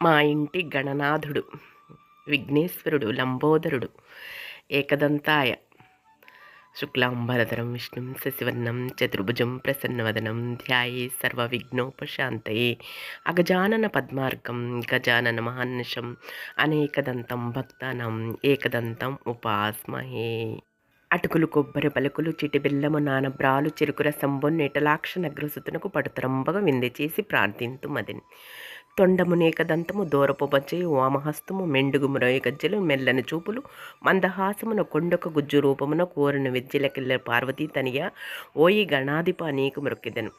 మా ఇంటి గణనాథుడు విఘ్నేశ్వరుడు లంబోదరుడు ఏకదంతాయ శుక్లాంబరధరం విష్ణుం శశివర్ణం చతుర్భుజం ప్రసన్నవదనం ధ్యాయే సర్వ విఘ్నోపశాంతయే అగజానన పద్మార్గం గజానన మహాన్నషం అనేకదంతం భక్తానం ఏకదంతం ఉపాస్మహే. అటుకులు కొబ్బరి పలుకులు చిటిబిల్లము నానబ్రాలు చెరుకుర రసంబు నీటలాక్ష నగ్రసుతునకు పడుతరంబగా వింది చేసి ప్రార్థింతు మదిని తొండమునేక దంతము దూరపు బజ్జయు వామహస్తము మెండుగు మురయ గజ్జలు మెల్లని చూపులు మందహాసమున కొండొక గుజ్జు రూపమున కోరిన విద్యలకిల్ల పార్వతీ తనియ ఓయి గణాధిప నీకు మృక్కిదను.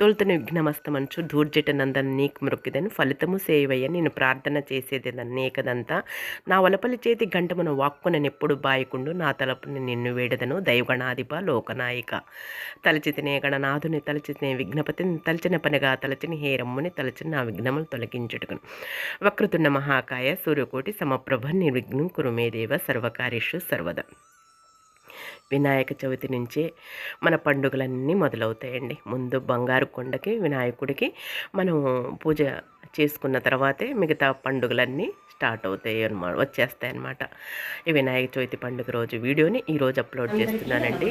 తొలుతను విఘ్నమస్తమంచు దూర్జట నందన నీకు మృక్కిదను. ఫలితము సేవయ్య నేను ప్రార్థన చేసేది నేకదంతా నా వలపలి చేతి గంటమున వాక్కునెప్పుడు బాయకుండు నా తలపుని నిన్ను వేడదను దైవగణాధిప లోకనాయిక. తలచితినే గణనాథుని తలచితినే విఘ్నపతిని తలచిన పనిగా తలచిని హేరమ్ముని తలచిన నా విఘ్నములు తొలగించుటకును వక్రతున్న మహాకాయ సూర్యకోటి సమప్రభ నిర్విఘ్నం కురుమే దేవ సర్వకార్యేషు సర్వద. వినాయక చవితి నుంచే మన పండుగలన్నీ మొదలవుతాయండి. ముందు బంగారు కొండకి వినాయకుడికి మనం పూజ చేసుకున్న తర్వాతే మిగతా పండుగలన్నీ స్టార్ట్ అవుతాయి అనమాట వచ్చేస్తాయి అనమాట ఈ వినాయక చవితి పండుగ రోజు వీడియోని ఈరోజు అప్లోడ్ చేస్తున్నానండి.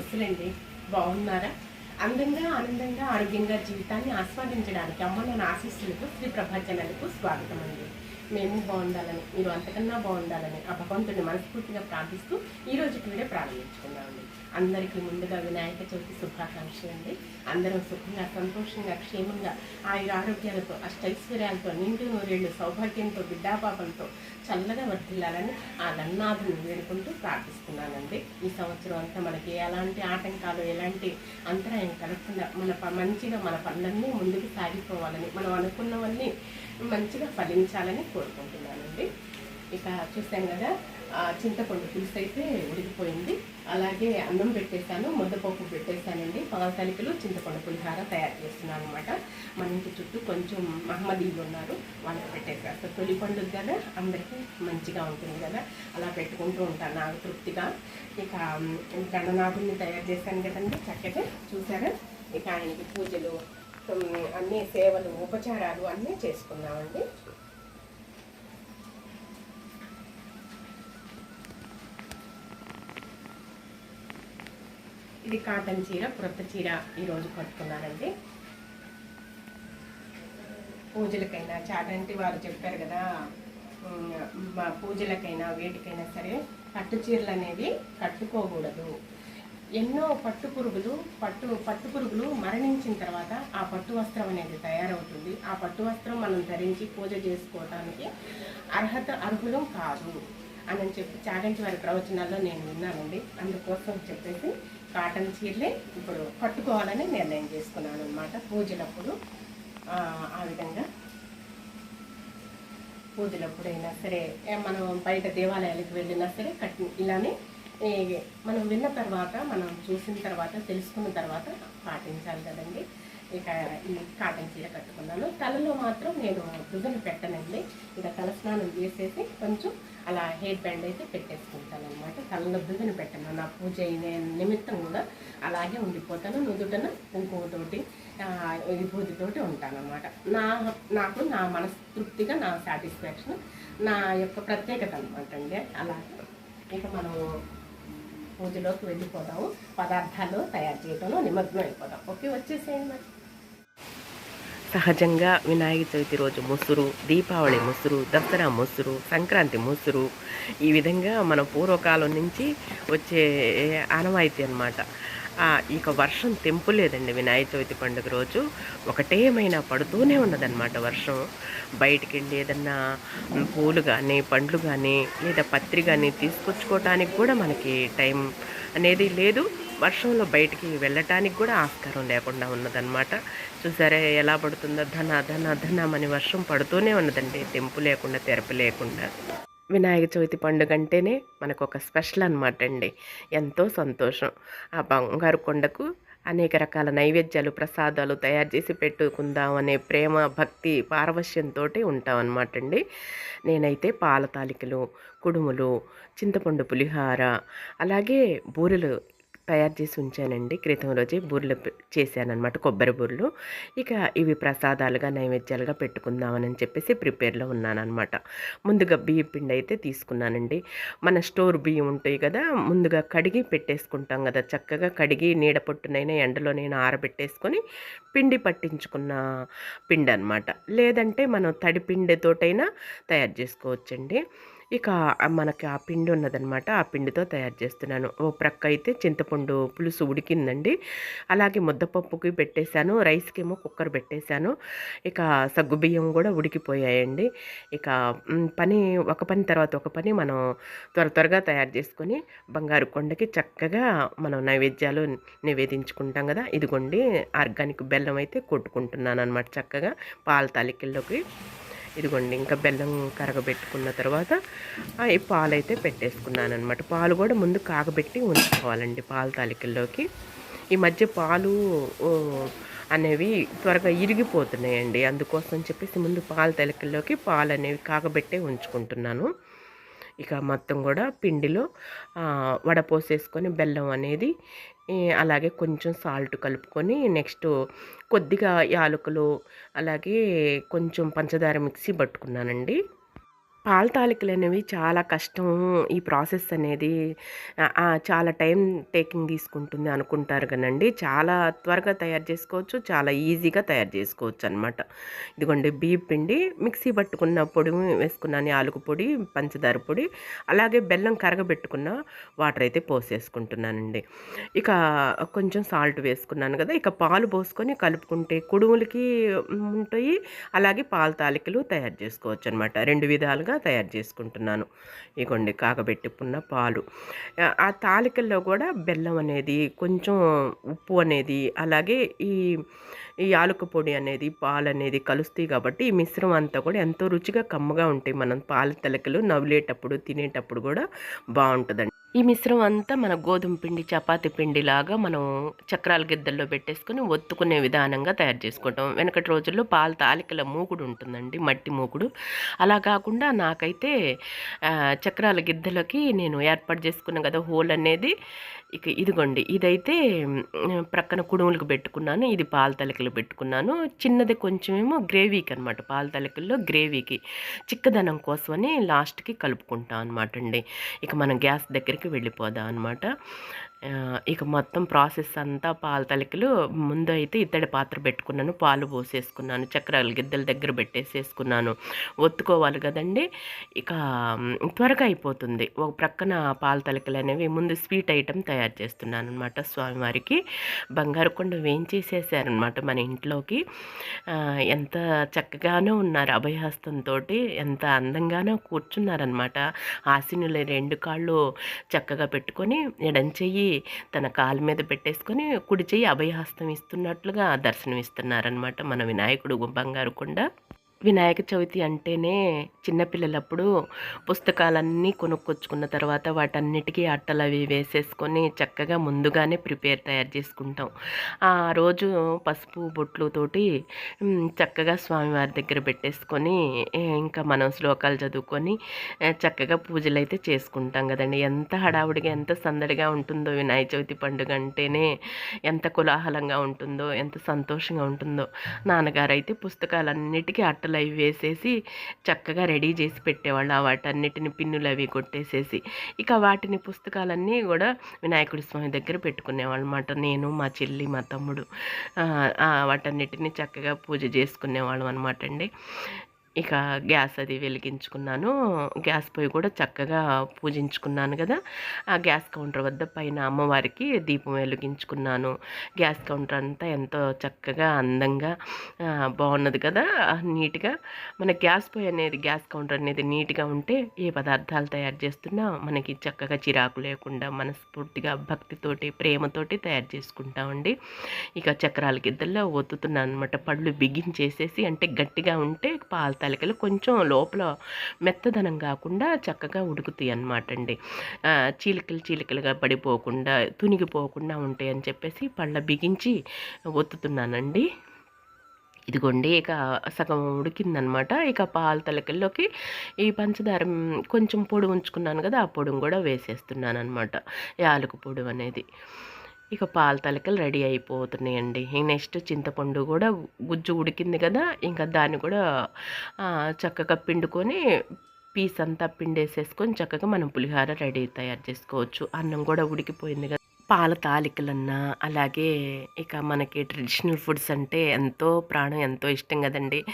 బాగున్నారా? అందంగా ఆనందంగా ఆరోగ్యంగా జీవితాన్ని ఆస్వాదించడానికి అమ్మలోని ఆశీస్సులకు శ్రీ ప్రభాచనలకు స్వాగతం అండి మేము బాగుండాలని మీరు అంతకన్నా బాగుండాలని ఆ భగవంతుడిని మనస్ఫూర్తిగా ప్రార్థిస్తూ ఈ రోజుకి వీడియో ప్రారంభించుకుందామండి. అందరికీ ముందుగా వినాయక చవితి శుభాకాంక్షలు అండి. అందరం సుఖంగా సంతోషంగా క్షేమంగా ఆయుర ఆరోగ్యాలతో అష్టైశ్వర్యాలతో నిండు నూరేళ్ళు సౌభాగ్యంతో బిడ్డాపాపంతో చల్లగా వర్తిల్లాలని ఆ గన్నాథుని వేడుకుంటూ ప్రార్థిస్తున్నానండి. ఈ సంవత్సరం అంతా మనకి ఎలాంటి ఆటంకాలు ఎలాంటి అంతరాయం కలగకుండా మన ప- మంచిగా మన పనులన్నీ ముందుకు సాగిపోవాలని మనం అనుకున్నవన్నీ మంచిగా ఫలించాలని కోరుకుంటున్నానండి. ఇక చూసాం కదా చింతపండు పులుసు అయితే ఉడికిపోయింది. అలాగే అన్నం పెట్టేశాను ముద్దపప్పు పెట్టేశానండి. పాలతాలికలు చింతపండు పులిహార తయారు చేస్తున్నాను అనమాట మన ఇంటి చుట్టూ కొంచెం మహమ్మదీలు ఉన్నారు వాళ్ళకి పెట్టేస్తారు తొలి పండుగ కదా అందరికీ మంచిగా ఉంటుంది కదా. అలా పెట్టుకుంటూ ఉంటాను నాకు తృప్తిగా. ఇక ఉమ్, గణనాథుని తయారు చేశాను కదండి చక్కగా చూసారా ఇక ఆయనకి పూజలు అన్ని సేవలు ఉపచారాలు అన్నీ చేసుకున్నామండి. ఇది కాటన్ చీర క్రొత్త చీర ఈరోజు కట్టుకున్నానండి పూజలకైనా చాటంటి వారు చెప్పారు కదా మా పూజలకైనా వేటికైనా సరే పట్టు చీరలు అనేవి కట్టుకోకూడదు. ఎన్నో పట్టు పురుగులు పట్టు పట్టు పురుగులు మరణించిన తర్వాత ఆ పట్టు వస్త్రం అనేది తయారవుతుంది. ఆ పట్టు వస్త్రం మనం ధరించి పూజ చేసుకోవడానికి అర్హత అర్హులం కాదు అని చెప్పి చాగంటి వారి ప్రవచనాల్లో నేను విన్నానండి. అందుకోసం చెప్పేసి కాటన్ చీరలే ఇప్పుడు కట్టుకోవాలని నిర్ణయం చేసుకున్నాను అనమాట పూజలప్పుడు ఆ, విధంగా పూజలప్పుడైనా సరే మనం బయట దేవాలయాలకు వెళ్ళినా సరే కట్టి ఇలానే మనం విన్న తర్వాత మనం చూసిన తర్వాత తెలుసుకున్న తర్వాత పాటించాలి కదండి. ఇక ఈ కాటన్ చీర కట్టుకున్నాను. తలలో మాత్రం నేను దువ్వెన పెట్టనండి. ఇక తల స్నానం చేసేసి కొంచెం అలా హెయిర్ బ్యాండ్ అయితే పెట్టేసుకుంటాను అనమాట తలలో దువ్వెన పెట్టను. నా పూజ అయిన నిమిత్తం కూడా అలాగే ఉండిపోతాను. నుదుటన కుంకుమతోటి విభూతితోటి ఉంటాను అనమాట నా నాకు నా మనస్తృప్తిగా నా సాటిస్ఫాక్షన్ నా యొక్క ప్రత్యేకత అనమాట అండి. అలాగే ఇక మనం పూజలోకి వెళ్ళిపోదాము పదార్థాలు తయారు చేయడంలో నిమగ్నం అయిపోదాం ఓకే వచ్చేసేయండి మరి. సహజంగా వినాయక చవితి రోజు ముసురు దీపావళి ముసురు దసరా ముసురు సంక్రాంతి ముసురు ఈ విధంగా మన పూర్వకాలం నుంచి వచ్చే ఆనవాయితీ అనమాట ఇక వర్షం తెంపులేదండి వినాయక చవితి పండుగ రోజు. ఒకటేమైనా పడుతూనే ఉన్నదన్నమాట వర్షం. బయటికి వెళ్ళి ఏదన్నా పూలు కానీ పండ్లు కానీ లేదా పత్రి కానీ తీసుకొచ్చుకోవటానికి కూడా మనకి టైం అనేది లేదు. వర్షంలో బయటికి వెళ్ళటానికి కూడా ఆస్కారం లేకుండా ఉన్నదన్నమాట. చూసారే ఎలా పడుతుందో? ధన ధన ధనమని వర్షం పడుతూనే ఉన్నదండి. తెంపు లేకుండా తెరపు లేకుండా. వినాయక చవితి పండుగ అంటేనే మనకు ఒక స్పెషల్ అనమాట అండి ఎంతో సంతోషం. ఆ బంగారు కొండకు అనేక రకాల నైవేద్యాలు ప్రసాదాలు తయారు చేసి పెట్టుకుందాం అనే ప్రేమ భక్తి పారవశ్యంతో ఉంటాం అనమాట అండి నేనైతే పాల తాలికలు కుడుములు చింతపండు పులిహార అలాగే బూరెలు తయారు చేసి ఉంచానండి. క్రితం రోజే బూరెలు చేశానమాట కొబ్బరి బూర్లు. ఇక ఇవి ప్రసాదాలుగా నైవేద్యాలుగా పెట్టుకుందామని చెప్పేసి ప్రిపేర్లో ఉన్నానమాట ముందుగా బియ్యం పిండి అయితే తీసుకున్నానండి. మన స్టోర్ బియ్యం ఉంటాయి కదా ముందుగా కడిగి పెట్టేసుకుంటాం కదా. చక్కగా కడిగి నీడ పొట్టునైనా ఎండలోనైనా ఆరబెట్టేసుకొని పిండి పట్టించుకున్న పిండి అనమాట లేదంటే మనం తడి పిండితోటైనా తయారు చేసుకోవచ్చండి. ఇక మనకి ఆ పిండి ఉన్నదనమాట ఆ పిండితో తయారు చేస్తున్నాను. ఓ ప్రక్క అయితే చింతపండు పులుసు ఉడికిందండి. అలాగే ముద్దపప్పుకి పెట్టేశాను రైస్కేమో కుక్కర్ పెట్టేశాను. ఇక సగ్గుబియ్యం కూడా ఉడికిపోయాయండి. ఇక పని ఒక పని తర్వాత ఒక పని మనం త్వర త్వరగా తయారు చేసుకొని బంగారు కొండకి చక్కగా మనం నైవేద్యాలు నివేదించుకుంటాం కదా. ఇదిగోండి ఆర్గానిక్ బెల్లం అయితే కొట్టుకుంటున్నాను అనమాట చక్కగా పాల తాలికల్లోకి. ఇదిగోండి ఇంకా బెల్లం కరగబెట్టుకున్న తర్వాత ఈ పాలు అయితే పెట్టేసుకున్నాను అనమాట పాలు కూడా ముందు కాగబెట్టి ఉంచుకోవాలండి పాలు తాలికల్లోకి. ఈ మధ్య పాలు అనేవి త్వరగా ఇరిగిపోతున్నాయండి. అందుకోసం చెప్పేసి ముందు పాలు తలికల్లోకి పాలు అనేవి కాగబెట్టే ఉంచుకుంటున్నాను. ఇక మొత్తం కూడా పిండిలో వడపోసేసుకొని బెల్లం అనేది అలాగే కొంచెం సాల్ట్ కలుపుకొని నెక్స్ట్ కొద్దిగా యాలకులు అలాగే కొంచెం పంచదార మిక్సీ పట్టుకున్నానండి. పాల తాలికలు అనేవి చాలా కష్టం ఈ ప్రాసెస్ అనేది. చాలా టైం టేకింగ్ తీసుకుంటుంది అనుకుంటారు కనండి చాలా త్వరగా తయారు చేసుకోవచ్చు చాలా ఈజీగా తయారు చేసుకోవచ్చు అనమాట ఇదిగోండి బియ్యం పిండి మిక్సీ పట్టుకున్న పొడి వేసుకున్నాను ఆలుగు పొడి పంచదార పొడి అలాగే బెల్లం కరగబెట్టుకున్న వాటర్ అయితే పోసేసుకుంటున్నానండి. ఇక కొంచెం సాల్ట్ వేసుకున్నాను కదా ఇక పాలు పోసుకొని కలుపుకుంటే కుడుములకి ఉంటాయి అలాగే పాల తాలికలు తయారు చేసుకోవచ్చు అనమాట రెండు విధాలుగా తయారు చేసుకుంటున్నాను. ఇగోండి కాగబెట్టుకున్న పాలు. ఆ తాలికల్లో కూడా బెల్లం అనేది కొంచెం ఉప్పు అనేది అలాగే ఈ ఈ యాలక పొడి అనేది పాలు అనేది కలుస్తాయి కాబట్టి ఈ మిశ్రమం అంతా కూడా ఎంతో రుచిగా కమ్మగా ఉంటాయి. మనం పాల తలకలు నవ్వులేటప్పుడు తినేటప్పుడు కూడా బాగుంటుందండి. ఈ మిశ్రమం అంతా మన గోధుమ పిండి చపాతి పిండి లాగా మనం చక్రాల గిద్దల్లో పెట్టేసుకొని ఒత్తుకునే విధానంగా తయారు చేసుకుంటాం. వెనకటి రోజుల్లో పాల తాలికల మూకుడు ఉంటుందండి మట్టి మూకుడు. అలా కాకుండా నాకైతే చక్రాల గిద్దలకి నేను ఏర్పాటు చేసుకున్నాను కదా హోల్ అనేది. ఇక ఇదిగోండి ఇదైతే ప్రక్కన కుడుములకు పెట్టుకున్నాను ఇది పాల తలకలు పెట్టుకున్నాను. చిన్నది కొంచెమేమో గ్రేవీకి అనమాట పాల తలకల్లో గ్రేవీకి. చిక్కదనం కోసమని లాస్ట్కి కలుపుకుంటాం అనమాట అండి. ఇక మనం గ్యాస్ దగ్గరికి వెళ్ళిపోదాం అనమాట ఇక మొత్తం ప్రాసెస్ అంతా పాల తలకలు. ముందు అయితే ఇత్తడి పాత్ర పెట్టుకున్నాను పాలు పోసేసుకున్నాను చక్రాలు గిద్దెల దగ్గర పెట్టేసేసుకున్నాను. ఒత్తుకోవాలి కదండి. ఇక త్వరగా అయిపోతుంది. ఒక ప్రక్కన పాల తలకలు అనేవి ముందు స్వీట్ ఐటెం తయారు చేస్తున్నాను అనమాట స్వామివారికి. బంగారు కొండ వేయించేసేసారనమాట మన ఇంట్లోకి. ఎంత చక్కగానో ఉన్నారు అభయహస్తంతో ఎంత అందంగానో కూర్చున్నారనమాట ఆశినులు రెండు కాళ్ళు చక్కగా పెట్టుకొని ఎడంచెయ్యి తన కాలు మీద పెట్టేసుకొని కుడి చెయ్యి అభయహస్తం ఇస్తున్నట్లుగా దర్శనం ఇస్తున్నారనమాట మన వినాయకుడు బంగారు కొండ. వినాయక చవితి అంటేనే చిన్నపిల్లలప్పుడు పుస్తకాలన్నీ కొనుక్కొచ్చుకున్న తర్వాత వాటన్నిటికీ అట్టలు అవి వేసేసుకొని చక్కగా ముందుగానే ప్రిపేర్ తయారు చేసుకుంటాం. ఆ రోజు పసుపు బొట్లుతోటి చక్కగా స్వామివారి దగ్గర పెట్టేసుకొని ఇంకా మనం శ్లోకాలు చదువుకొని చక్కగా పూజలు అయితే చేసుకుంటాం కదండి. ఎంత హడావుడిగా ఎంత సందడిగా ఉంటుందో వినాయక చవితి పండుగ అంటేనే ఎంత కోలాహలంగా ఉంటుందో ఎంత సంతోషంగా ఉంటుందో. నాన్నగారు అయితే పుస్తకాలన్నిటికీ అట్టలు బట్టలు అవి వేసేసి చక్కగా రెడీ చేసి పెట్టేవాళ్ళు. ఆ వాటన్నిటిని పిన్నులు అవి కొట్టేసేసి ఇక వాటిని పుస్తకాలన్నీ కూడా వినాయకుడి స్వామి దగ్గర పెట్టుకునేవాళ్ళు అనమాట నేను మా చెల్లి మా తమ్ముడు వాటన్నిటిని చక్కగా పూజ చేసుకునేవాళ్ళం అనమాట అండి. ఇక గ్యాస్ అది వెలిగించుకున్నాను. గ్యాస్ పొయ్యి కూడా చక్కగా పూజించుకున్నాను కదా. ఆ గ్యాస్ కౌంటర్ వద్ద పైన అమ్మవారికి దీపం వెలిగించుకున్నాను. గ్యాస్ కౌంటర్ అంతా ఎంతో చక్కగా అందంగా బాగున్నది కదా. నీట్గా మన గ్యాస్ పొయ్యి అనేది గ్యాస్ కౌంటర్ అనేది నీట్గా ఉంటే ఏ పదార్థాలు తయారు చేస్తున్నా మనకి చక్కగా చిరాకు లేకుండా మనస్ఫూర్తిగా భక్తితోటి ప్రేమతోటి తయారు చేసుకుంటామండి. ఇక చక్రాల గిద్దల్లో ఒత్తుతున్నాను అనమాట పళ్ళు బిగించేసేసి అంటే గట్టిగా ఉంటే పాలు తలకలు కొంచెం లోపల మెత్తదనం కాకుండా చక్కగా ఉడుకుతాయి అన్నమాట అండి చీలికలు చీలికలుగా పడిపోకుండా తునిగిపోకుండా ఉంటాయి అని చెప్పేసి పళ్ళ బిగించి ఒత్తుతున్నానండి. ఇదిగోండి ఇక సగం ఉడికిందనమాట ఇక పాల తలకల్లోకి ఈ పంచదార కొంచెం పొడి ఉంచుకున్నాను కదా ఆ పొడిని కూడా వేసేస్తున్నాను అనమాట యాలకు పొడి అనేది. ఇక పాల తలకలు రెడీ అయిపోతున్నాయండి. నెక్స్ట్ చింతపండు కూడా గుజ్జు ఉడికింది కదా ఇంకా దాన్ని కూడా చక్కగా పిండుకొని పీస్ అంతా పిండేసేసుకొని చక్కగా మనం పులిహోర రెడీ తయారు చేసుకోవచ్చు. అన్నం కూడా ఉడికిపోయింది కదా. పాల తాలికలన్నా అలాగే ఇక మనకి ట్రెడిషనల్ ఫుడ్స్ అంటే ఎంతో ప్రాణం ఎంతో ఇష్టం కదండి.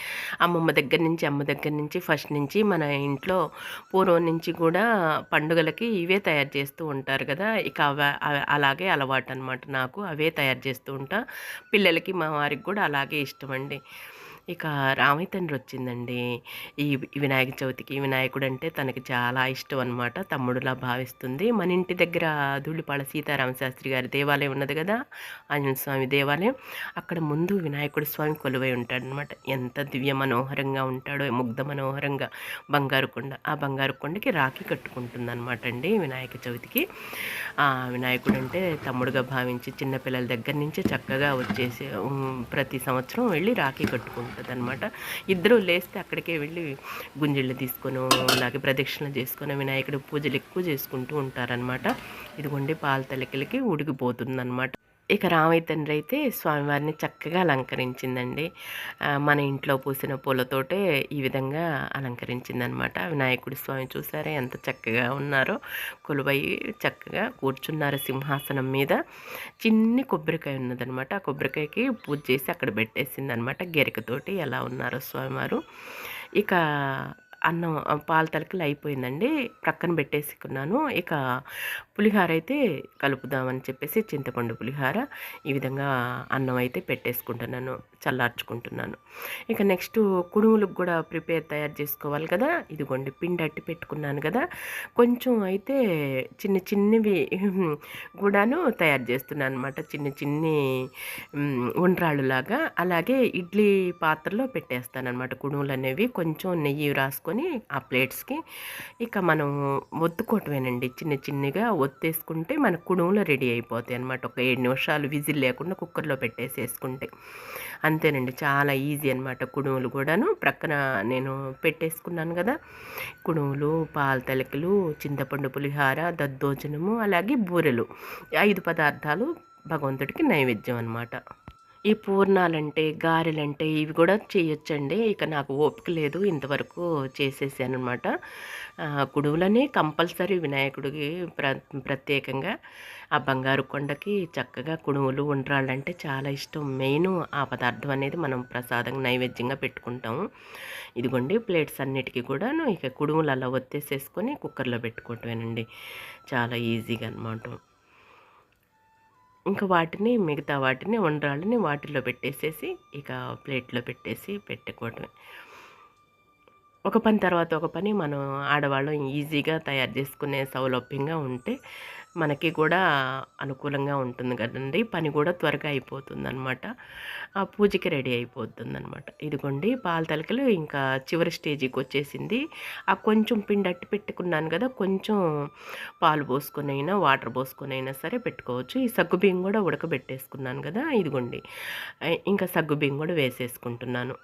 అమ్మమ్మ దగ్గర నుంచి అమ్మ దగ్గర నుంచి ఫస్ట్ నుంచి మన ఇంట్లో పూర్వం నుంచి కూడా పండుగలకి ఇవే తయారు చేస్తూ ఉంటారు కదా. ఇక అవ- అలాగే అలవాటు అనమాట నాకు. అవే తయారు చేస్తూ ఉంటా. పిల్లలకి మా వారికి కూడా అలాగే ఇష్టం అండి. ఇక రామి తండ్రి వచ్చిందండి ఈ వినాయక చవితికి వినాయకుడు అంటే తనకి చాలా ఇష్టం అనమాట తమ్ముడులా భావిస్తుంది. మన ఇంటి దగ్గర ధూళిపాళ సీతారామ శాస్త్రి గారి దేవాలయం ఉన్నది కదా ఆంజనేయ స్వామి దేవాలయం. అక్కడ ముందు వినాయకుడు స్వామి కొలువై ఉంటాడనమాట ఎంత దివ్య మనోహరంగా ఉంటాడో ముగ్ధ మనోహరంగా బంగారు కొండ. ఆ బంగారు కొండకి రాఖీ కట్టుకుంటుంది అనమాట అండి వినాయక చవితికి. ఆ వినాయకుడు అంటే తమ్ముడుగా భావించి చిన్నపిల్లల దగ్గర నుంచి చక్కగా వచ్చేసి ప్రతి సంవత్సరం వెళ్ళి రాఖీ ఉంటుంది అనమాట ఇద్దరు లేస్తే అక్కడికే వెళ్ళి గుంజిళ్ళు తీసుకొని అలాగే ప్రదక్షిణ చేసుకొని వినాయకుడి పూజలు ఎక్కువ చేసుకుంటూ ఉంటారనమాట ఇదిగోండి పాల తలకిలకి ఉడికిపోతుంది ఇక రామయ్య తండ్రి అయితే స్వామివారిని చక్కగా అలంకరించిందండి. మన ఇంట్లో పూసిన పూలతోటే ఈ విధంగా అలంకరించిందనమాట వినాయకుడి స్వామి చూసారా ఎంత చక్కగా ఉన్నారో. కొలువై చక్కగా కూర్చున్నారు సింహాసనం మీద. చిన్ని కొబ్బరికాయ ఉన్నదనమాట ఆ కొబ్బరికాయకి పూజ చేసి అక్కడ పెట్టేసింది అనమాట గెరికతోటి ఎలా ఉన్నారో స్వామివారు. ఇక అన్నం పాల తలకలు అయిపోయిందండి. ప్రక్కన పెట్టేసుకున్నాను. ఇక పులిహార అయితే కలుపుదామని చెప్పేసి చింతపండు పులిహార ఈ విధంగా అన్నం అయితే పెట్టేసుకుంటున్నాను చల్లార్చుకుంటున్నాను. ఇక నెక్స్ట్ కుడుములకు కూడా ప్రిపేర్ తయారు చేసుకోవాలి కదా. ఇదిగోండి పిండి అట్టి పెట్టుకున్నాను కదా. కొంచెం అయితే చిన్న చిన్నవి కూడాను తయారు చేస్తున్నాను అనమాట చిన్న చిన్ని ఉండ్రాళ్ళులాగా. అలాగే ఇడ్లీ పాత్రలో పెట్టేస్తాను అనమాట కుడుములు అనేవి కొంచెం నెయ్యి రాసుకొని ఆ ప్లేట్స్కి ఇక మనం ఒత్తుకోవటమేనండి. చిన్న చిన్నగా ఒత్తేసుకుంటే మన కుడుములో రెడీ అయిపోతాయి అనమాట ఒక ఏడు నిమిషాలు విజిల్ లేకుండా కుక్కర్లో పెట్టేసేసుకుంటే. అంతేనండి చాలా ఈజీ అనమాట కుడుములు కూడాను. ప్రక్కన నేను పెట్టేసుకున్నాను కదా కుడుములు పాల తలకలు చింతపండు పులిహార దద్దోజనము అలాగే బూరెలు. ఐదు పదార్థాలు భగవంతుడికి నైవేద్యం అనమాట ఈ పూర్ణాలంటే గారెలంటే ఇవి కూడా చేయొచ్చండి. ఇక నాకు ఓపిక లేదు. ఇంతవరకు చేసేసాను అనమాట కుడువులని కంపల్సరీ వినాయకుడికి ప్ర ప్రత్యేకంగా. ఆ బంగారు కొండకి చక్కగా కుడుములు ఉండ్రాళ్ళంటే చాలా ఇష్టం. మెయిన్ ఆ పదార్థం అనేది మనం ప్రసాదంగా నైవేద్యంగా పెట్టుకుంటాము. ఇదిగోండి ప్లేట్స్ అన్నిటికీ కూడాను ఇక కుడుములు అలా ఒత్తేసేసుకొని కుక్కర్లో పెట్టుకోవటమేనండి. చాలా ఈజీగా అనమాట ఇంకా వాటిని మిగతా వాటిని వండరాళ్ళని వాటిలో పెట్టేసేసి ఇక ప్లేట్లో పెట్టేసి పెట్టుకోవటమే ఒక పని తర్వాత ఒక పని మనం ఆడవాళ్ళం ఈజీగా తయారు చేసుకునే సౌలభ్యంగా ఉంటే మనకి కూడా అనుకూలంగా ఉంటుంది కదండి. పని కూడా త్వరగా అయిపోతుంది అనమాట ఆ పూజకి రెడీ అయిపోతుంది అనమాట ఇదిగోండి పాల తలకలు ఇంకా చివరి స్టేజీకి వచ్చేసింది. ఆ కొంచెం పిండి అట్టి పెట్టుకున్నాను కదా కొంచెం పాలు పోసుకొని అయినా వాటర్ పోసుకొని అయినా సరే పెట్టుకోవచ్చు. ఈ సగ్గుబియ్యం కూడా ఉడకబెట్టేసుకున్నాను కదా ఇదిగోండి. ఇంకా సగ్గుబియ్యం కూడా వేసేసుకుంటున్నాను.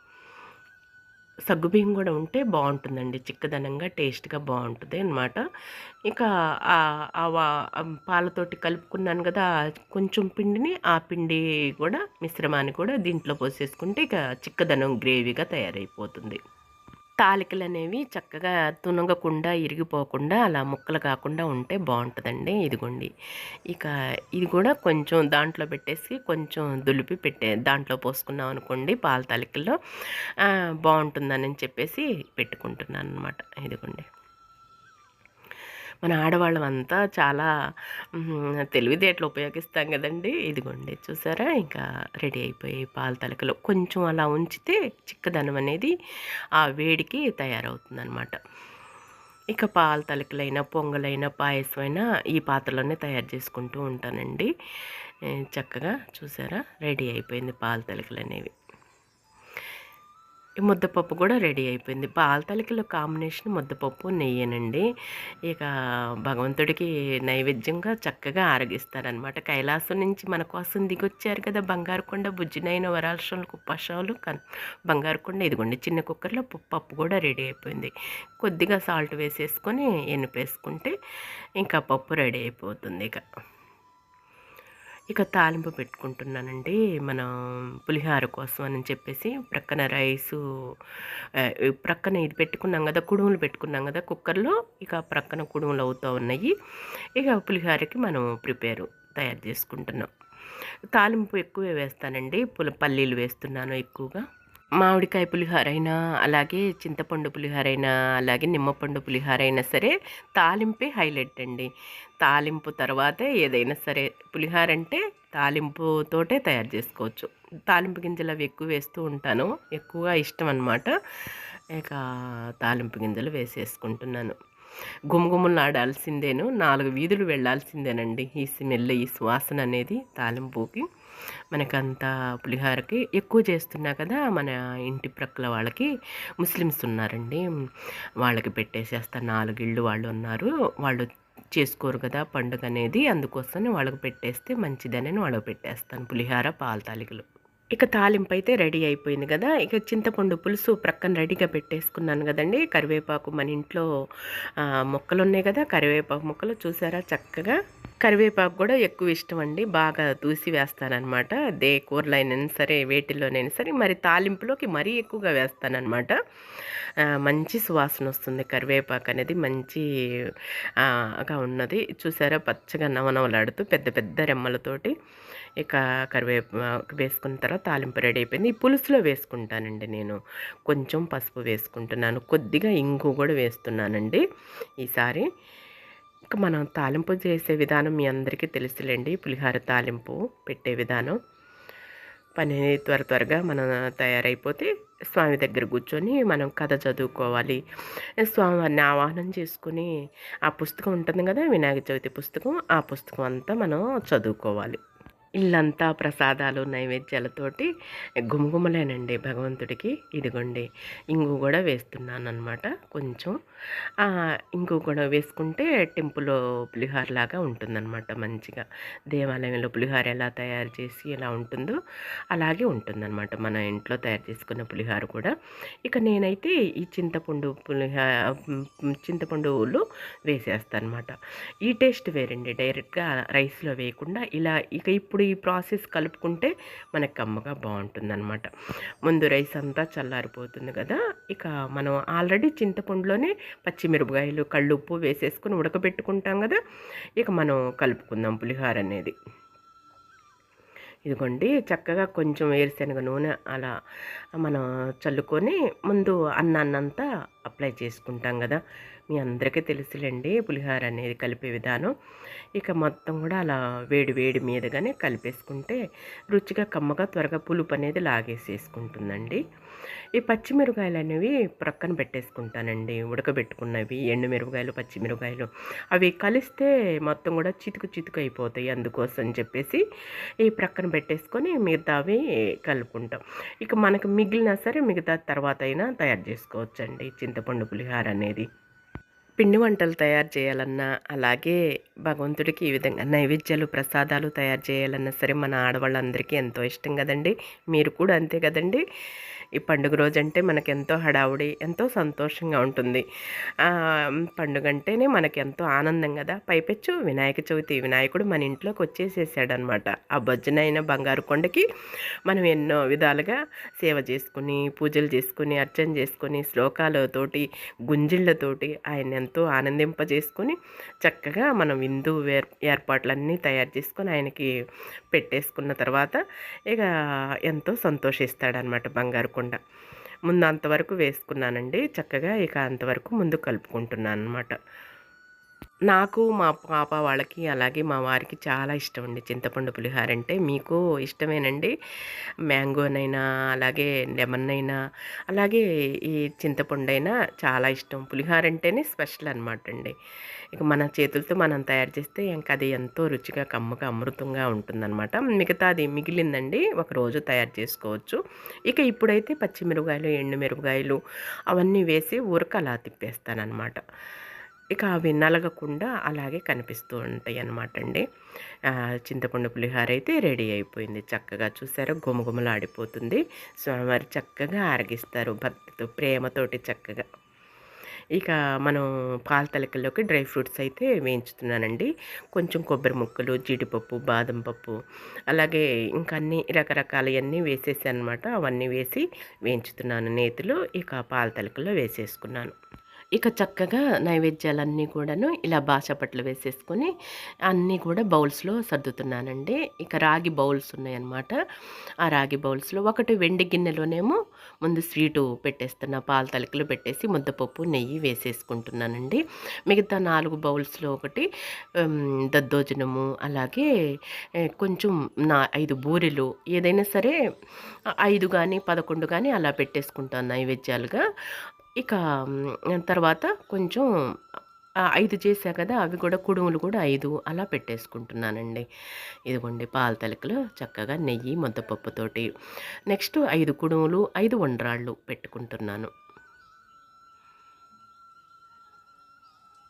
సగ్గుబియ్యం కూడా ఉంటే బాగుంటుందండి. చిక్కదనంగా టేస్ట్గా బాగుంటుంది అనమాట ఇక ఆ- పాలతోటి కలుపుకున్నాను కదా కొంచెం పిండిని ఆ పిండి కూడా మిశ్రమాన్ని కూడా దీంట్లో పోసేసుకుంటే ఇక చిక్కదనం గ్రేవీగా తయారైపోతుంది. తాలికలు అనేవి చక్కగా తునగకుండా ఇరిగిపోకుండా అలా ముక్కలు కాకుండా ఉంటే బాగుంటుందండి. ఇదిగోండి. ఇక ఇది కూడా కొంచెం దాంట్లో పెట్టేసి కొంచెం దులిపి పెట్టే దాంట్లో పోసుకున్నాం అనుకోండి పాల తాలికల్లో. బాగుంటుందని చెప్పేసి పెట్టుకుంటున్నాను అనమాట ఇదిగోండి. మన ఆడవాళ్ళం అంతా చాలా తెలివితేటలు ఉపయోగిస్తాం కదండి. ఇదిగోండి చూసారా? ఇంకా రెడీ అయిపోయి పాల తలకలు. కొంచెం అలా ఉంచితే చిక్కదనం అనేది ఆ వేడికి తయారవుతుందన్నమాట. ఇక పాల తలకలైనా పొంగలైనా పాయసమైనా ఈ పాత్రలోనే తయారు చేసుకుంటూ ఉంటానండి. చక్కగా చూసారా? రెడీ అయిపోయింది పాల తలకలు అనేవి ఈ ముద్దపప్పు కూడా రెడీ అయిపోయింది. పాల తలకిలో కాంబినేషన్ ముద్దపప్పు నెయ్యేనండి. ఇక భగవంతుడికి నైవేద్యంగా చక్కగా ఆరగిస్తారనమాట కైలాసం నుంచి మన కోసం దిగొచ్చారు కదా బంగారుకొండ బుజ్జినైన వరాల్షంలు కుప్పాషాలు కన్ బంగారు ఇదిగోండి చిన్న కుక్కర్లో పప్పు కూడా రెడీ అయిపోయింది. కొద్దిగా సాల్ట్ వేసేసుకొని ఎనిపేసుకుంటే ఇంకా పప్పు రెడీ అయిపోతుంది ఇక. ఇక తాలింపు పెట్టుకుంటున్నానండి. మనం పులిహార కోసం అని చెప్పేసి ప్రక్కన రైసు ప్రక్కన ఇది పెట్టుకున్నాం కదా కుడుములు పెట్టుకున్నాం కదా కుక్కర్లో ఇక ప్రక్కన కుడుములు అవుతూ ఉన్నాయి. ఇక పులిహారకి మనం ప్రిపేరు తయారు చేసుకుంటున్నాం. తాలింపు ఎక్కువే వేస్తానండి. పుల పల్లీలు వేస్తున్నాను ఎక్కువగా. మామిడికాయ పులిహోర అయినా అలాగే చింతపండు పులిహోర అయినా అలాగే నిమ్మపండు పులిహోర అయినా సరే తాలింపే హైలైట్ అండి. తాలింపు తర్వాతే ఏదైనా సరే పులిహోర అంటే తాలింపుతోటే తయారు చేసుకోవచ్చు. తాలింపు గింజలు అవి ఎక్కువ వేస్తూ ఉంటాను. ఎక్కువగా ఇష్టం అనమాట ఇక తాలింపు గింజలు వేసేసుకుంటున్నాను. గుమగుమలాడాల్సిందేను నాలుగు వీధులు వెళ్ళాల్సిందేనండి ఈ స్మెల్ ఈ సువాసన అనేది తాలింపుకి మనకంత పులిహోరకి ఎక్కువ చేస్తున్నా కదా మన ఇంటి ప్రక్కల వాళ్ళకి ముస్లిమ్స్ ఉన్నారండి. వాళ్ళకి పెట్టేసేస్తా నాలుగిళ్ళు వాళ్ళు ఉన్నారు. వాళ్ళు చేసుకోరు కదా పండుగ అనేది అందుకోసం వాళ్ళకి పెట్టేస్తే మంచిదని వాళ్ళకి పెట్టేస్తాను. పులిహోర పాల తాలికలు ఇక తాలింపు అయితే రెడీ అయిపోయింది కదా. ఇక చింతపండు పులుసు ప్రక్కన రెడీగా పెట్టేసుకున్నాను కదండి. కరివేపాకు మన ఇంట్లో మొక్కలు ఉన్నాయి కదా. కరివేపాకు మొక్కలు చూసారా చక్కగా? కరివేపాకు కూడా ఎక్కువ ఇష్టం అండి. బాగా దూసి వేస్తానన్నమాట. దే కూరలైనా సరే వేటిల్లోనైనా సరే మరి తాలింపులోకి మరీ ఎక్కువగా వేస్తానన్నమాట. మంచి సువాసన వస్తుంది. కరివేపాకు అనేది మంచిగా ఉన్నది. చూసారా? పచ్చగా నవనవలాడుతూ పెద్ద పెద్ద రెమ్మలతోటి ఇక కరివేపు వేసుకున్న తర్వాత తాలింపు రెడీ అయిపోయింది. ఈ పులుసులో వేసుకుంటానండి నేను. కొంచెం పసుపు వేసుకుంటున్నాను. కొద్దిగా ఇంగు కూడా వేస్తున్నానండి ఈసారి. ఇక మనం తాలింపు చేసే విధానం మీ అందరికీ తెలుసులేండి. పులిహార తాలింపు పెట్టే విధానం. పని త్వర త్వరగా మనం తయారైపోతే స్వామి దగ్గర కూర్చొని మనం కథ చదువుకోవాలి. స్వామివారిని ఆవాహనం చేసుకుని ఆ పుస్తకం ఉంటుంది కదా వినాయక చవితి పుస్తకం ఆ పుస్తకం అంతా మనం చదువుకోవాలి. ఇల్లంతా ప్రసాదాలు నైవేద్యాలతోటి గుమగుమలేనండి భగవంతుడికి. ఇదిగోండి ఇంగు కూడా వేస్తున్నాను అనమాట కొంచెం ఇంగు కూడా వేసుకుంటే టెంపుల్ పులిహోర లాగా ఉంటుందన్నమాట మంచిగా. దేవాలయంలో పులిహోర ఎలా తయారు చేసి ఎలా ఉంటుందో అలాగే ఉంటుందన్నమాట మన ఇంట్లో తయారు చేసుకున్న పులిహోర కూడా. ఇక నేనైతే ఈ చింతపండు పులిహార చింతపండులు వేసేస్తాను అనమాట ఈ టేస్ట్ వేరండి డైరెక్ట్గా రైస్లో వేయకుండా ఇలా ఇక ఇప్పుడు ఈ ప్రాసెస్ కలుపుకుంటే మనకి కమ్మగా బాగుంటుందన్నమాట. ముందు రైస్ అంతా చల్లారిపోతుంది కదా ఇక మనం ఆల్రెడీ చింతపండులోనే పచ్చిమిరపకాయలు కళ్ళు ఉప్పు వేసేసుకుని ఉడకబెట్టుకుంటాం కదా ఇక మనం కలుపుకుందాం పులిహోర అనేది. ఇదిగోండి చక్కగా కొంచెం వేరుశనగ నూనె అలా మనం చల్లుకొని ముందు అన్నాన్నంతా అప్లై చేసుకుంటాం కదా మీ అందరికీ తెలుసులేండి. పులిహోర అనేది కలిపే విధానం. ఇక మొత్తం కూడా అలా వేడి వేడి మీదగానే కలిపేసుకుంటే రుచిగా కమ్మగా త్వరగా పులుపు అనేది లాగేసేసుకుంటుందండి. ఈ పచ్చిమిరపకాయలు అనేవి ప్రక్కన పెట్టేసుకుంటానండి. ఉడకబెట్టుకున్నవి ఎండుమిరపకాయలు పచ్చిమిరపకాయలు అవి కలిస్తే మొత్తం కూడా చితుకు చితుకు అయిపోతాయి. అందుకోసం చెప్పేసి ఈ ప్రక్కన పెట్టేసుకొని మిగతావి కలుపుకుంటాం. ఇక మనకు మిగిలినా సరే మిగతా తర్వాత అయినా తయారు చేసుకోవచ్చండి చింతపండు పులిహార అనేది. పిండి వంటలు తయారు చేయాలన్నా అలాగే భగవంతుడికి ఈ విధంగా నైవేద్యాలు ప్రసాదాలు తయారు చేయాలన్నా సరే మన ఆడవాళ్ళందరికీ ఎంతో ఇష్టం కదండి. మీరు కూడా అంతే కదండి. ఈ పండుగ రోజు అంటే మనకి ఎంతో హడావుడి ఎంతో సంతోషంగా ఉంటుంది. పండుగ అంటేనే మనకి ఎంతో ఆనందం కదా పైపెచ్చు వినాయక చవితి వినాయకుడు మన ఇంట్లోకి వచ్చేసేసాడనమాట. ఆ బొజ్జనైన బంగారు కొండకి మనం ఎన్నో విధాలుగా సేవ చేసుకుని పూజలు చేసుకుని అర్చన చేసుకుని శ్లోకాలతోటి గుంజిళ్ళతోటి ఆయన ఎంతో ఆనందింపజేసుకొని చక్కగా మనం విందు వేర్ ఏర్పాట్లన్నీ తయారు చేసుకొని ఆయనకి పెట్టేసుకున్న తర్వాత ఇక ఎంతో సంతోషిస్తాడనమాట బంగారు కొండ ముందు అంతవరకు వేసుకున్నానండి. చక్కగా ఇక అంతవరకు ముందు కలుపుకుంటున్నాను అనమాట నాకు మా పాప వాళ్ళకి అలాగే మా వారికి చాలా ఇష్టం అండి. చింతపండు పులిహోర అంటే మీకు ఇష్టమేనండి? మ్యాంగోనైనా అలాగే లెమన్ అయినా అలాగే ఈ చింతపండు అయినా చాలా ఇష్టం. పులిహోర అంటేనే స్పెషల్ అనమాట అండి. ఇక మన చేతులతో మనం తయారు చేస్తే ఇంకా అది ఎంతో రుచిగా కమ్మగా అమృతంగా ఉంటుందన్నమాట. మిగతాది మిగిలిందండి ఒకరోజు తయారు చేసుకోవచ్చు. ఇక ఇప్పుడైతే పచ్చిమిరపకాయలు ఎండు మిరపకాయలు అవన్నీ వేసి ఊరక అలా తిప్పేస్తానమాట ఇక అవి నలగకుండా అలాగే కనిపిస్తూ ఉంటాయి అన్నమాట అండి చింతపండు పులిహోర అయితే రెడీ అయిపోయింది. చక్కగా చూసారా? గుమగుమలాడిపోతుంది స్వామివారు చక్కగా ఆరగిస్తారు భక్తితో ప్రేమతోటి చక్కగా. ఇక మనం పాల తలకల్లోకి డ్రై ఫ్రూట్స్ అయితే వేయించుతున్నానండి. కొంచెం కొబ్బరి ముక్కలు జీడిపప్పు బాదం పప్పు అలాగే ఇంకా అన్ని రకరకాలవన్నీ వేసేసి అనమాట అవన్నీ వేసి వేయించుతున్నాను నేతులు. ఇక పాల తలకల్లో వేసేసుకున్నాను. ఇక చక్కగా నైవేద్యాలన్నీ కూడాను ఇలా బాషపట్లు వేసేసుకొని అన్నీ కూడా బౌల్స్లో సర్దుతున్నానండి. ఇక రాగి బౌల్స్ ఉన్నాయన్నమాట. ఆ రాగి బౌల్స్లో ఒకటి వెండి గిన్నెలోనేమో ముందు స్వీటు పెట్టేస్తున్న పాల తలికలు పెట్టేసి ముద్దపప్పు నెయ్యి వేసేసుకుంటున్నానండి. మిగతా నాలుగు బౌల్స్లో ఒకటి దద్దోజనము అలాగే కొంచెం నా ఐదు బూరెలు ఏదైనా సరే ఐదు కానీ పదకొండు కానీ అలా పెట్టేసుకుంటాను నైవేద్యాలుగా. ఇక తర్వాత కొంచెం ఐదు చేసా కదా అవి కూడా కుడుములు కూడా ఐదు అలా పెట్టేసుకుంటున్నానండి. ఇదిగోండి పాల తలకలు చక్కగా నెయ్యి ముద్దపప్పుతోటి. నెక్స్ట్ ఐదు కుడుములు ఐదు వండ్రాళ్ళు పెట్టుకుంటున్నాను.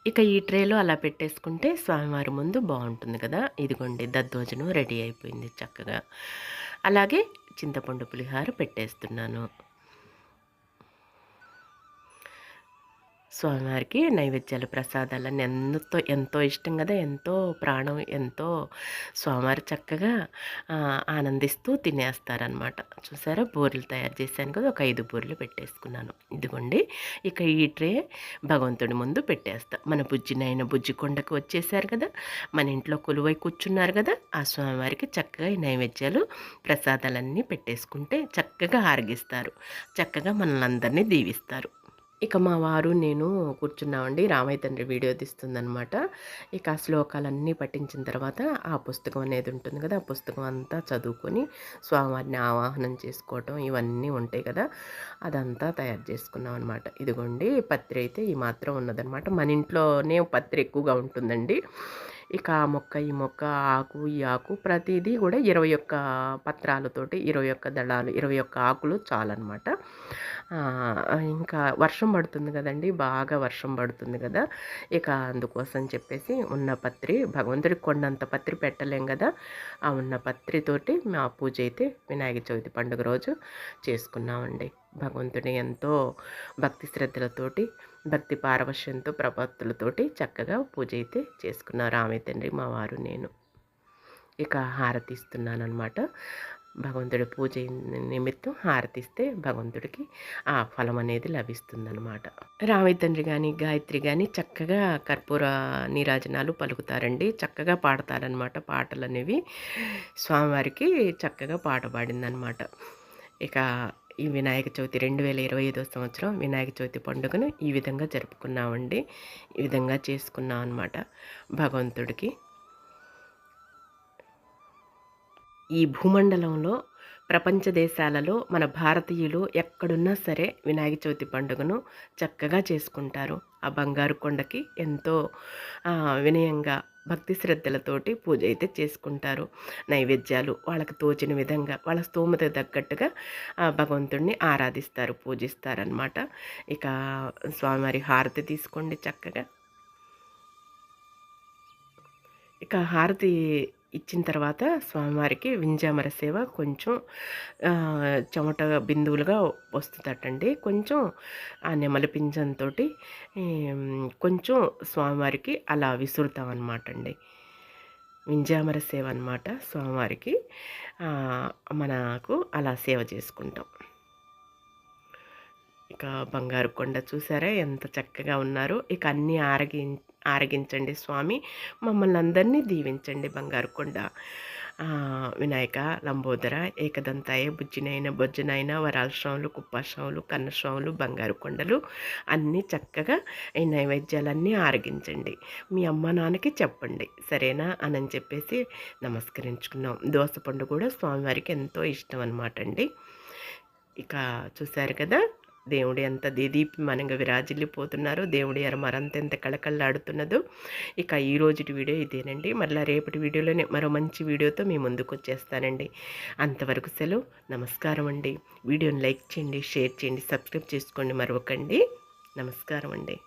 ఇక ఈ ట్రేలో అలా పెట్టేసుకుంటే స్వామివారి ముందు బాగుంటుంది కదా. ఇదిగోండి దద్దోజనం రెడీ అయిపోయింది చక్కగా. అలాగే చింతపండు పులిహార పెట్టేస్తున్నాను. స్వామివారికి నైవేద్యాలు ప్రసాదాలన్నీ ఎంతో ఎంతో ఇష్టం కదా! ఎంతో ప్రాణం ఎంతో స్వామివారు చక్కగా ఆనందిస్తూ తినేస్తారనమాట చూసారా? బూరెలు తయారు చేశాను కదా! ఒక ఐదు బూరెలు పెట్టేసుకున్నాను. ఇదిగోండి ఇక ఈ ట్రే భగవంతుడి ముందు పెట్టేస్తా. మన బుజ్జినైన బుజ్జి కొండకు వచ్చేసారు కదా! మన ఇంట్లో కొలువై కూర్చున్నారు కదా! ఆ స్వామివారికి చక్కగా ఈ నైవేద్యాలు ప్రసాదాలన్నీ పెట్టేసుకుంటే చక్కగా ఆరగిస్తారు. చక్కగా మనల్ని అందరినీ దీవిస్తారు. ఇక మా వారు నేను కూర్చున్నామండి. రామయ్య తండ్రి వీడియో తీస్తుందనమాట ఇక ఆ శ్లోకాలన్నీ పఠించిన తర్వాత ఆ పుస్తకం అనేది ఉంటుంది కదా ఆ పుస్తకం అంతా చదువుకొని స్వామివారిని ఆవాహనం చేసుకోవటం ఇవన్నీ ఉంటాయి కదా అదంతా తయారు చేసుకున్నాం అనమాట ఇదిగోండి పత్రి అయితే ఈ మాత్రం ఉన్నదనమాట మన ఇంట్లోనే పత్రి ఎక్కువగా ఉంటుందండి. ఇక ఆ మొక్క ఈ మొక్క ఆకు ఈ ఆకు ప్రతిదీ కూడా ఇరవై ఒక్క పత్రాలతోటి ఇరవై ఒక్క దళాలు ఇరవై ఒక్క ఆకులు చాలన్నమాట. ఇంకా వర్షం పడుతుంది కదండి బాగా వర్షం పడుతుంది కదా. ఇక అందుకోసం చెప్పేసి ఉన్న పత్రి భగవంతుడికి కొండంత పత్రి పెట్టలేం కదా. ఆ ఉన్న పత్రితోటి మా పూజ అయితే వినాయక చవితి పండుగ రోజు చేసుకున్నామండి. భగవంతుని ఎంతో భక్తి శ్రద్ధలతోటి భక్తి పారవశ్యంతో ప్రభక్తులతోటి చక్కగా పూజ అయితే చేసుకున్నారు. ఆమె తండ్రి మా వారు నేను. ఇక హారతి ఇస్తున్నాను అనమాట భగవంతుడి పూజ నిమిత్తం హారతిస్తే భగవంతుడికి ఆ ఫలం అనేది లభిస్తుందనమాట రామయ్య తండ్రి కానీ గాయత్రి కానీ చక్కగా కర్పూర నీరాజనాలు పలుకుతారండి. చక్కగా పాడతారనమాట పాటలు అనేవి స్వామివారికి చక్కగా పాట పాడిందనమాట ఇక ఈ వినాయక చవితి రెండు వేల ఇరవై ఐదో సంవత్సరం వినాయక చవితి పండుగను ఈ విధంగా జరుపుకున్నామండి. ఈ విధంగా చేసుకున్నాం అనమాట భగవంతుడికి. ఈ భూమండలంలో ప్రపంచ దేశాలలో మన భారతీయులు ఎక్కడున్నా సరే వినాయక చవితి పండుగను చక్కగా చేసుకుంటారు. ఆ బంగారు కొండకి ఎంతో వినయంగా భక్తి శ్రద్ధలతోటి పూజ అయితే చేసుకుంటారు. నైవేద్యాలు వాళ్ళకి తోచిన విధంగా వాళ్ళ స్తోమత తగ్గట్టుగా భగవంతుడిని ఆరాధిస్తారు పూజిస్తారనమాట ఇక స్వామివారి హారతి తీసుకోండి చక్కగా. ఇక హారతి ఇచ్చిన తర్వాత స్వామివారికి వింజామర సేవ కొంచెం చెమట బిందువులుగా వస్తుందటండి. కొంచెం ఆ నెమలి పింఛంతో కొంచెం స్వామివారికి అలా విసురుతాం అనమాట అండి వింజామర సేవ అనమాట స్వామివారికి. మనకు అలా సేవ చేసుకుంటాం. ఇక బంగారు కొండ చూసారా? ఎంత చక్కగా ఉన్నారో. ఇక అన్నీ ఆరగి ఆరగించండి స్వామి. మమ్మల్ని అందరినీ దీవించండి బంగారు కొండ. వినాయక లంబోదర ఏకదంతాయ బుజ్జినైన బొజ్జనైన వరాలశ్రములు కుప్పాశ్రములు కన్నశ్రములు బంగారు కొండలు అన్నీ చక్కగా ఈ నైవేద్యాలన్నీ ఆరగించండి. మీ అమ్మ నాన్నకి చెప్పండి. సరేనా? అని చెప్పేసి నమస్కరించుకున్నాం. దోసపండు కూడా స్వామివారికి ఎంతో ఇష్టం అనమాట అండి. ఇక చూశారు కదా? దేవుడు ఎంత దేదీప్యమానంగా విరాజిల్లిపోతున్నారు. దేవుడి ఎర మరంత ఎంత కళకళలాడుతున్నదో ఇక ఈ రోజుటి వీడియో ఇదేనండి. మరలా రేపటి వీడియోలోనే మరో మంచి వీడియోతో మీ ముందుకు వచ్చేస్తానండి. అంతవరకు సెలవు. నమస్కారం అండి. వీడియోని లైక్ చేయండి షేర్ చేయండి సబ్స్క్రైబ్ చేసుకోండి మరొకండి. నమస్కారం అండి.